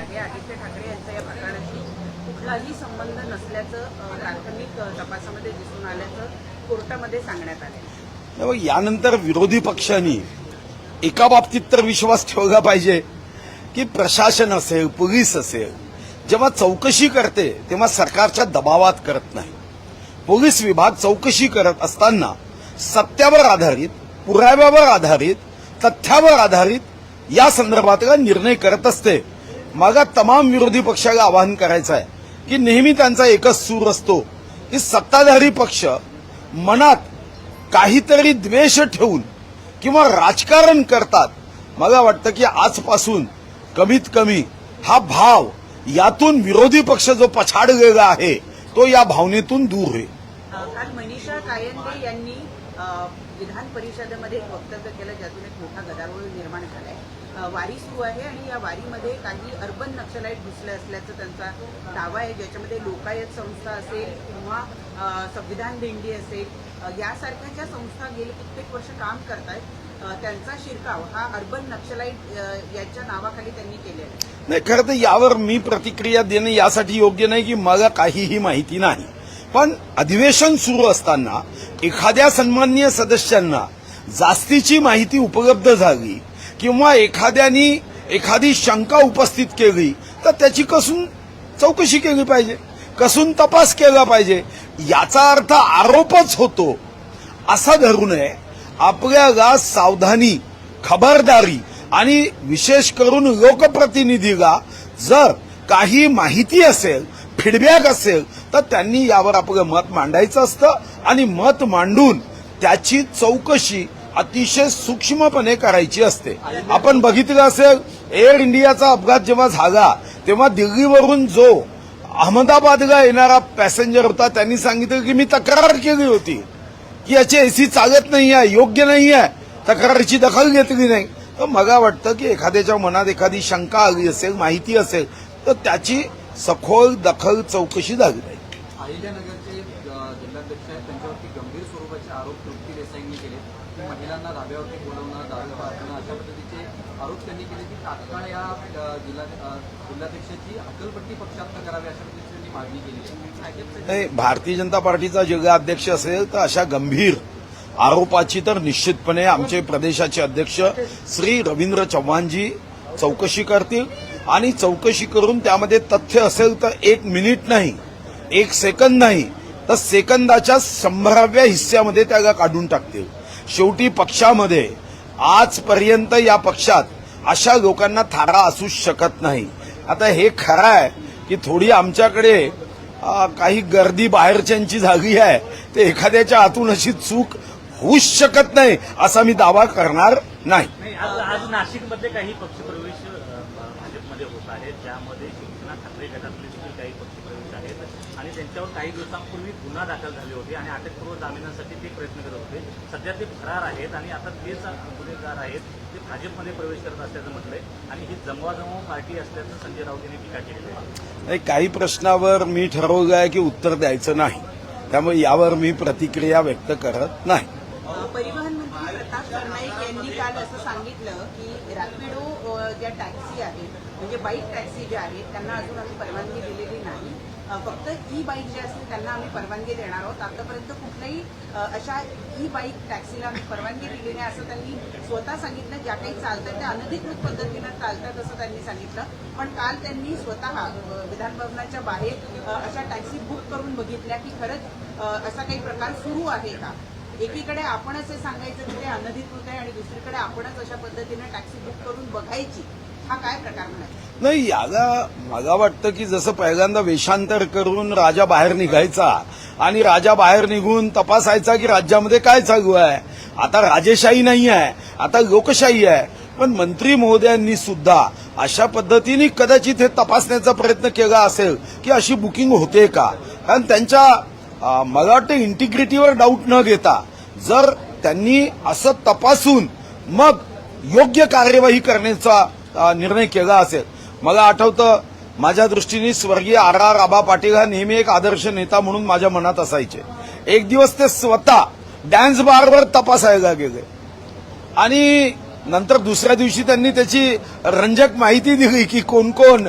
आहे आदित्य ठाकरे यांचा या प्रकरणाशी कुठलाही संबंध नसल्याचं प्राथमिक तपासामध्ये दिसून आल्याचं कोर्टामध्ये सांगण्यात आलं यानंतर विरोधी पक्षांनी एका बाबतीत तर विश्वास ठेवला पाहिजे की प्रशासन असेल पोलीस असेल जेव्हा चौकशी करते तेव्हा सरकारच्या दबावात करत नाही. पोलीस विभाग चौकशी करत असताना सत्यावर आधारित पुराव्यावर आधारित तथ्यावर आधारित या संदर्भातला निर्णय करत असते? मागा तमाम विरोधी पक्षाला आवाहन करायचं आहे की नेहमी त्यांचा एकच सूर असतो की सत्ताधारी पक्ष मनात काहीतरी द्वेष ठेवून किंवा राजकारण करतात. मला वाटतं की आजपासून कमीत कमी हा भाव यातून विरोधी पक्ष जो पछाडलेला आहे तो या भावनेतून दूर होईल. काल मनीषा कायंदे यांनी विधान परिषदेमध्ये एक वक्तव्य केलं ज्यातून एक मोठा गदारोळ निर्माण झाला. वारी सुरू आहे आणि या वारीमध्ये काही अर्बन नक्षलाईट घुसले असल्याचं त्यांचा दावा आहे ज्याच्यामध्ये लोकायत संस्था असेल किंवा संविधान दिंडी असेल यासारख्या ज्या संस्था गेले कित्येक वर्ष काम करत आहेत त्यांचा शिरकाव हा अर्बन नक्षलाईट अ, याच्या नावाखाली त्यांनी केलेला आहे. नाही खरं तर यावर मी प्रतिक्रिया देणे यासाठी योग्य नाही की मला काहीही माहिती नाही. पण अधिवेशन सुरू असताना एखाद्या सन्माननीय सदस्यांना जास्तीची माहिती उपलब्ध झाली किंवा एखाद्यानी एखादी शंका उपस्थित केली तर त्याची कसून चौकशी केली पाहिजे कसून तपास केला पाहिजे. याचा अर्थ आरोपच होतो. असा धरू नये. आपल्याला सावधानी खबरदारी आणि विशेष करून लोकप्रतिनिधीला जर काही माहिती असेल फीडबॅक असेल तर त्यांनी यावर आपलं मत मांडायचं असतं आणि मत मांडून त्याची चौकशी अतिशय सूक्ष्मपणे करायची असते. आपण बघितलं असेल एअर इंडियाचा अपघात जेव्हा झाला तेव्हा दिल्लीवरून जो अहमदाबादला येणारा पॅसेंजर होता त्यांनी सांगितलं की मी तक्रार केली होती की याची एसी चालत नाही आहे योग्य नाही आहे तक्रारीची दखल घेतली नाही. तर मला वाटतं की एखाद्याच्या मनात एखादी शंका आली असेल माहिती असेल तर त्याची सखोल दखल चौकशी झाली पाहिजे अहिल्यानगरचे अ, जिल्हाध्यक्ष आहेत त्यांच्यावरती गंभीर स्वरूपाचे आरोप तृप्ती देसाईंनी केले की महिलांना धाब्यावरती बोलवणं दारू पाहणं अशा पद्धतीचे आरोप त्यांनी केले की तात्काळ या अ, जिल्हा अ, पक्षात करावी अशा पद्धतीची मागणी केली नाही भारतीय जनता पार्टीचा जिल्हा अध्यक्ष असेल तर अशा गंभीर आरोपाची तर निश्चितपणे आमचे प्रदेशाचे अध्यक्ष श्री रवींद्र चव्हाणजी चौकशी करतील. आणि चौकशी करून त्यामध्ये तथ्य असेल तर एक मिनिट नाही एक सेकंद नाही तर सेकंदाच्या शंभराव्या हिस्स्यामध्ये त्याला काढून टाकतील. शेवटी पक्षामध्ये आजपर्यंत या पक्षात अशा लोकांना थारा असू शकत नाही. आता हे खरं आहे की थोडी आमच्याकडे काही गर्दी बाहेरच्यांची झाली आहे. ते एखाद्याच्या हातून अशी चूक होऊच शकत नाही असा मी दावा करणार नाही. आज नाशिकमध्ये काही पक्षप्रवेश अ, भाजपमध्ये होत आहेत ज्यामध्ये शिवसेना ठाकरे गटातले देखील काही पक्षप्रवेश आहेत आणि त्यांच्यावर काही दिवसांपूर्वी गुन्हा दाखल झाले होते आणि अटकपूर्व जामिनासाठी ते प्रयत्न करत होते. सध्या ते फरार आहेत आणि आता तेच गुन्हेगार आहेत ते भाजपमध्ये प्रवेश करत असल्याचं म्हटलंय आणि ही जमवाजमव पार्टी असल्याचं संजय राऊत यांनी टीका केलेली आहे. नाही, काही प्रश्नावर मी ठरवलं आहे की उत्तर द्यायचं नाही. त्यामुळे यावर मी प्रतिक्रिया व्यक्त करत नाही. परिवहन मंत्री प्रताप सरनाईक यांनी काल असं सांगितलं की रॅपिडो ज्या टॅक्सी आहेत म्हणजे बाईक टॅक्सी ज्या आहेत त्यांना अजून आम्ही परवानगी दिलेली नाही. फक्त ई बाईक जे असतील त्यांना आम्ही परवानगी देणार आहोत. आतापर्यंत कुठल्याही अशा ई बाईक टॅक्सीला आम्ही परवानगी दिली नाही असं त्यांनी स्वतः सांगितलं. ज्या काही चालतात त्या अनधिकृत पद्धतीनं चालतात असं त्यांनी सांगितलं. पण काल त्यांनी स्वतः विधानभवनाच्या बाहेर अशा टॅक्सी बुक करून बघितल्या की खरंच असा काही प्रकार सुरू आहे का? एकीकडे आपणच हे सांगायचं की ते अनधिकृत आहे आणि दुसरीकडे आपणच अशा पद्धतीने टॅक्सी बुक करून बघायची. हा काय प्रकार नाही याला मला वाटतं की जसं पहिल्यांदा वेषांतर करून राजा बाहेर निघायचा आणि राजा बाहेर निघून तपासायचा की राज्यामध्ये काय चालू आहे. आता राजेशाही नाही आहे आता लोकशाही आहे. पण मंत्री महोदयांनी सुद्धा अशा पद्धतीने कदाचित हे तपासण्याचा प्रयत्न केला असेल की अशी बुकिंग होते का? कारण त्यांच्या मला वाटतं इंटिग्रिटीवर डाऊट न घेता जर त्यांनी असं तपासून मग योग्य कार्यवाही करण्याचा निर्णय केला असेल. मला आठवतं माझ्या दृष्टीने स्वर्गीय आर आर आबा पाटील हा नेहमी एक आदर्श नेता म्हणून माझ्या मनात असायचे. एक दिवस ते स्वतः डॅन्स बारवर तपासायला गेले. आणि नंतर दुसऱ्या दिवशी त्यांनी त्याची रंजक माहिती दिली की कोण कोण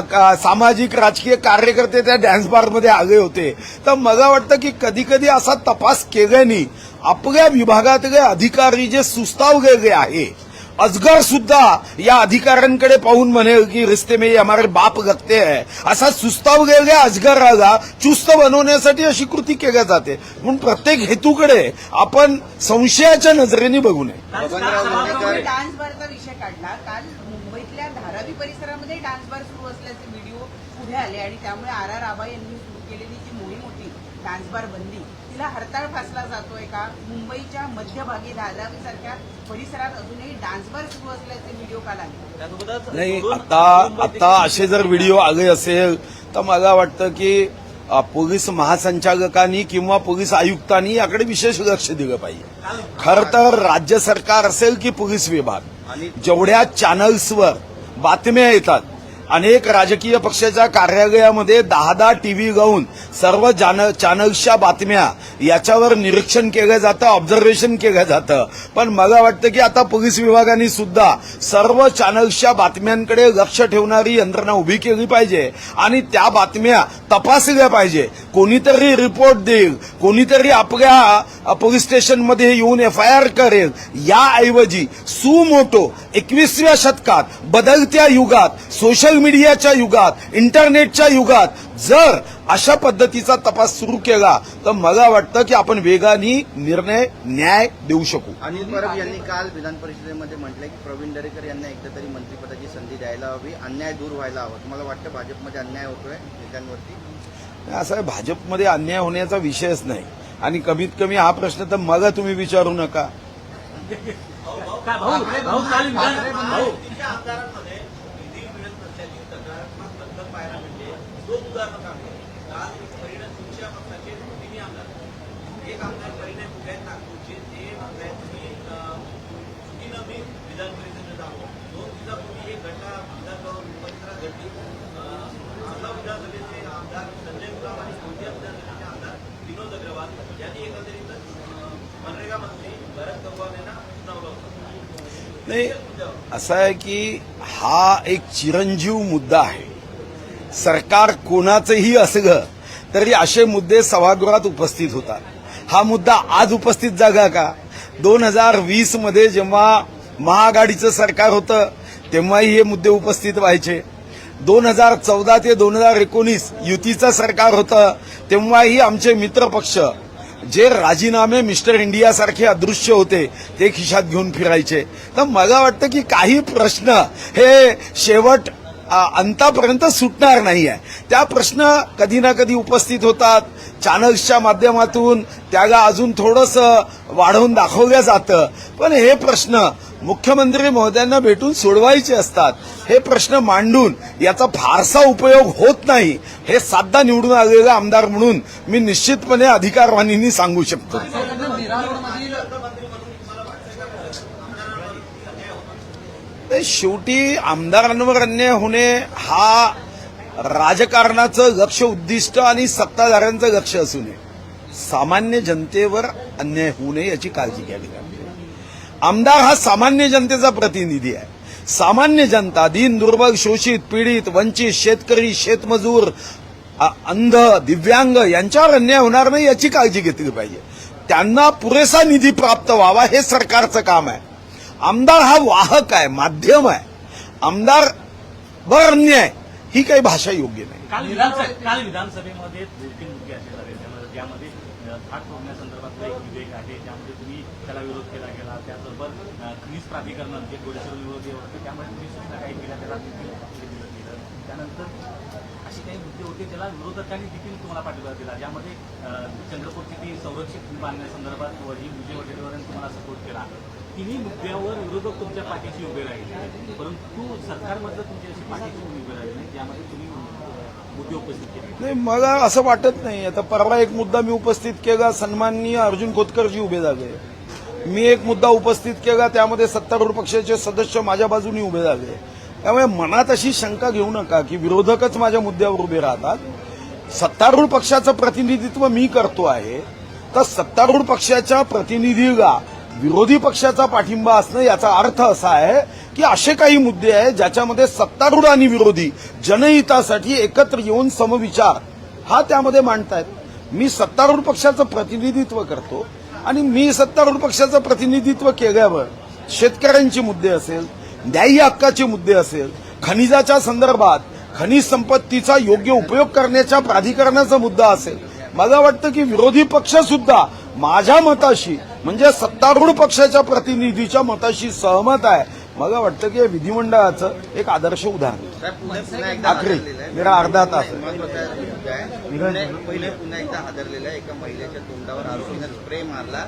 का- सामाजिक राजकीय कार्यकर्ते त्या डॅन्स बारमध्ये आले होते. तर मला वाटतं की कधी कधी असा तपास केल्याने आपल्या विभागातले अधिकारी जे सुस्तावलेले आहे अजगर सुद्धा या अधिकाऱ्यांकडे पाहून म्हणेल की रिश्ते में ये हमारे बाप लगते है. असा सुस्तावलेल्या अजगराला चुस्त बनवण्यासाठी अशी कृती केल्या जाते. म्हणून प्रत्येक हेतूकडे आपण संशयाच्या नजरेने बघू नये. तुम्ही डान्स बारचा विषय काढला. काल मुंबईतल्या धारावी परिसरामध्ये डान्स बार सुरू असल्याचे व्हिडिओ पुढे आले आणि त्यामुळे आर आर आबा यांनी सुरू केलेली जी मोहीम होती डान्स बार बंदी तिला हरताळ फासला जातोय का मुंबईच्या मध्यभागी धारावी सारख्या परिसरात अजूनही डान्स बार सुरू असल्याचे व्हिडिओ काल आले. त्यासोबतच नाही दोन- आता दोन आता असे जर व्हिडिओ आले असेल तर मला वाटतं की अ, पोलीस महासंचालकांनी किंवा पोलीस आयुक्तांनी याकडे विशेष लक्ष दिलं पाहिजे. खरं तर राज्य सरकार असेल की पोलीस विभाग? जेवढ्या चॅनल्सवर बातम्या येतात अनेक राजकीय पक्षाच्या कार्यालयामध्ये दहा दहा टीव्ही गाऊन सर्व चॅनल्सच्या बातम्या याच्यावर निरीक्षण केलं जातं ऑब्झर्वेशन केलं जातं. पण मला वाटतं की आता पोलीस विभागाने सुद्धा सर्व चॅनल्सच्या बातम्यांकडे लक्ष ठेवणारी यंत्रणा उभी केली पाहिजे आणि त्या बातम्या तपासल्या पाहिजे. कोणीतरी रिपोर्ट देईल कोणीतरी आपल्या पोलीस स्टेशनमध्ये येऊन एफ आय आर करेल. याऐवजी सुमोटो एकवीसव्या शतकात बदलत्या युगात सोशल मीडियाच्या युगात इंटरनेटच्या युगात जर अशा पद्धतीचा तपास सुरू केला तर मला वाटतं की आपण वेगाने निर्णय न्याय देऊ शकू. अनिल परब यांनी काल विधान परिषदेमध्ये म्हटलंय की प्रवीण दरेकर यांना एकदा तरी मंत्रिपदाची संधी द्यायला हवी. अन्याय दूर व्हायला हवा. तुम्हाला वाटतं भाजपमध्ये अन्याय होतोय नेत्यांवरती? असं आहे, भाजपमध्ये अन्याय होण्याचा विषयच नाही. आणि कमीत कमी हा प्रश्न तर मला तुम्ही विचारू नका. उदाहरण सांगतो काल परिणाम तुमच्या पक्षाचे तिन्ही आमदार एक आमदार परिणाम कुठे आहेत नागपूरचे ते म्हणतायत की चुकीनं मी विधान परिषदेत जातो दोन दिवसापूर्वी एक घटना आमदार मुंबईतला घडली आमदार विधानसभेचे आमदार संजय गुलाब आणि गोंदिया विधानसभेचे आमदार विनोद अग्रवाल यांनी एकंदरीतच मनरेगा मंत्री भरत चव्हाण यांना सुनावलं होतं नाही असं आहे की हा एक चिरंजीव मुद्दा आहे. सरकार कोणाचंही असलं तरी असे मुद्दे सभागृहात उपस्थित होतात. हा मुद्दा आज उपस्थित जागा का? दोन हजार वीसमध्ये जेव्हा महाआघाडीचं सरकार होतं तेव्हाही हे मुद्दे उपस्थित व्हायचे. दोन हजार चौदा ते दोन हजार एकोणीस युतीचं सरकार होतं तेव्हाही आमचे मित्रपक्ष जे राजीनामे मिस्टर इंडिया सारखे अदृश्य होते ते खिशात घेऊन फिरायचे. तर मला वाटतं की काही प्रश्न हे शेवट अंतापर्यंत सुटणार नाही आहे त्या प्रश्न कधी ना कधी उपस्थित होतात. चॅनल्सच्या माध्यमातून त्याला अजून थोडंसं वाढवून दाखवलं जातं. पण हे प्रश्न मुख्यमंत्री महोदयांना भेटून सोडवायचे असतात. हे प्रश्न मांडून याचा फारसा उपयोग होत नाही. हे साधा निवडून आलेला आमदार म्हणून मी निश्चितपणे अधिकारवाणींनी सांगू शकतो ते शेवटी आमदारांवर अन्याय होणे हा राजकारणाचं लक्ष उद्दिष्ट आणि सत्ताधाऱ्यांचं लक्ष असू नये. सामान्य जनतेवर अन्याय होऊ नये याची काळजी घ्यावी लागते. आमदार हा सामान्य जनतेचा प्रतिनिधी आहे. सामान्य जनता दीन दुर्बल शोषित पीडित वंचित शेतकरी शेतमजूर अंध दिव्यांग यांच्यावर अन्याय होणार नाही याची काळजी घेतली पाहिजे. त्यांना पुरेसा निधी प्राप्त व्हावा हे सरकारचं काम आहे. आमदार हा वाहक आहे माध्यम आहे. आमदार बर अन्याय ही काही भाषा योग्य नाही. काल विधानसभेमध्ये दोन तीन मुद्दे असे झाले. त्यामध्ये ज्यामध्ये अ, थाट फोडण्यासंदर्भातला एक विधेयक आहे. त्यामध्ये तुम्ही त्याला विरोध केला गेला. त्याचबरोबर अ, खनिज प्राधिकरण म्हणजे जे गोडेश्वर विरोधी होते. त्यामध्ये तुम्ही सूचना काही केल्या त्याला केलं. त्यानंतर असे काही मुद्दे होते त्याला विरोधकांनी देखील तुम्हाला पाठिंबा दिला. ज्यामध्ये अ, चंद्रपूरची ती संरक्षित बांधण्यासंदर्भात ही विजय वडेट्टीवारांनी तुम्हाला सपोर्ट केला. तिन्ही मुद्द्यावर विरोधक तुमच्या पाठीशी उभे राहिले परंतु सरकारमधलं तुमच्याशी पाठीशी उभे राहिले नाही ज्यामध्ये तुम्ही मुद्दे उपस्थित केले. नाही मला असं वाटत नाही. आता परवा एक मुद्दा मी उपस्थित केला सन्माननीय अर्जुन खोतकरजी उभे झाले. मी एक मुद्दा उपस्थित केला त्यामध्ये सत्तारूढ पक्षाचे सदस्य माझ्या बाजूनी उभे झाले. त्यामुळे मनात अशी शंका घेऊ नका की विरोधकच माझ्या मुद्द्यावर उभे राहतात. सत्तारूढ पक्षाचं प्रतिनिधित्व मी करतो आहे. तर सत्तारूढ पक्षाच्या प्रतिनिधीला विरोधी पक्षाचा पाठिंबा असणं याचा अर्थ असा आहे की असे काही मुद्दे आहेत ज्याच्यामध्ये सत्तारूढ आणि विरोधी जनहितासाठी एकत्र येऊन समविचार हा त्यामध्ये मांडतायत. मी सत्तारूढ पक्षाचं प्रतिनिधित्व करतो आणि मी सत्तारूढ पक्षाचं प्रतिनिधित्व केल्यावर शेतकऱ्यांचे मुद्दे असेल न्याय्य हक्काचे मुद्दे असेल खनिजाच्या संदर्भात खनिज संपत्तीचा योग्य उपयोग करण्याच्या प्राधिकरणाचा मुद्दा असेल. मला वाटतं की विरोधी पक्ष सुद्धा माझ्या मताशी म्हणजे सत्तारूढ पक्षाच्या प्रतिनिधीच्या मताशी सहमत आहे. मला वाटतं की हे विधिमंडळाचं एक आदर्श उदाहरण. आखरी. मेरा अर्धा तास. पहिले पुन्हा एकदा हादरलेला आहे एका महिलेच्या तोंडावर आरोपीनं स्प्रे मारला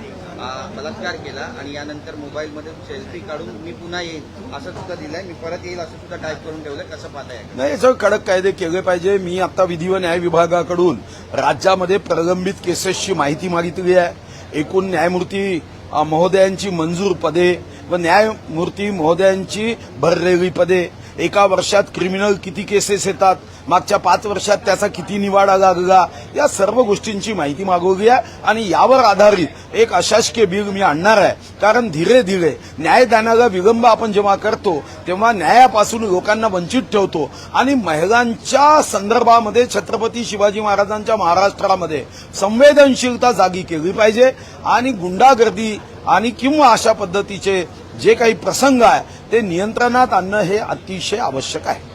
बलात्कार केला आणि यानंतर मोबाईलमध्ये सेल्फी काढून मी पुन्हा येईन असं सुद्धा दिलंय. मी परत येईल असं सुद्धा टाईप करून ठेवलंय. कसं पाहताय? नाही याच्यावर कडक कायदे केले पाहिजे. मी आता विधी व न्याय विभागाकडून राज्यामध्ये प्रलंबित केसेसची माहिती मागितली आहे. एकूण न्यायमूर्ती महोदयांची मंजूर पदे व न्यायमूर्ती महोदयांची भरलेली पदे. एका वर्षात क्रिमिनल किती केसेस येतात? मागच्या पाच वर्षात त्याचा किती निवाडा लागला या सर्व गोष्टींची माहिती मागवली आहे आणि यावर आधारित एक अशासकीय बिल मी आणणार आहे. कारण धीरे धीरे न्यायदानाला विलंब आपण जेव्हा करतो तेव्हा न्यायापासून लोकांना वंचित ठेवतो. आणि महिलांच्या संदर्भामध्ये छत्रपती शिवाजी महाराजांच्या महाराष्ट्रामध्ये संवेदनशीलता जागी केली पाहिजे. आणि गुंडागर्दी आणि किंवा अशा पद्धतीचे जे काही प्रसंग आहे ते नियंत्रणात आणणं हे अतिशय आवश्यक आहे.